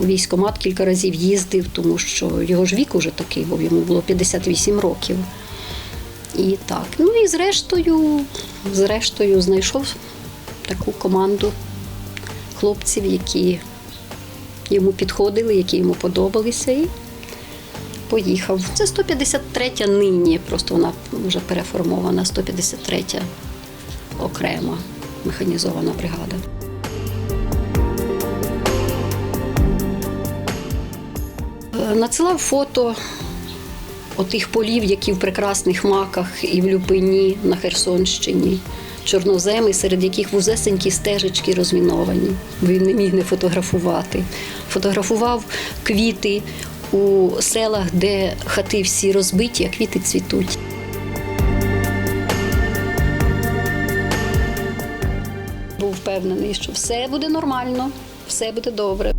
У військкомат кілька разів їздив, тому що його ж вік уже такий, бо йому було 58 років. І так. Ну і зрештою, зрештою, знайшов таку команду хлопців, які йому підходили, які йому подобалися, і поїхав. Це 153-я нині, просто вона вже переформована, 153-я окрема механізована бригада. Е, Надсилав фото отих полів, які в прекрасних маках і в Люпині на Херсонщині, чорноземи, серед яких вузесенькі стежечки розміновані. Він не міг не фотографувати. Фотографував квіти у селах, де хати всі розбиті, а квіти цвітуть. Був впевнений, що все буде нормально, все буде добре.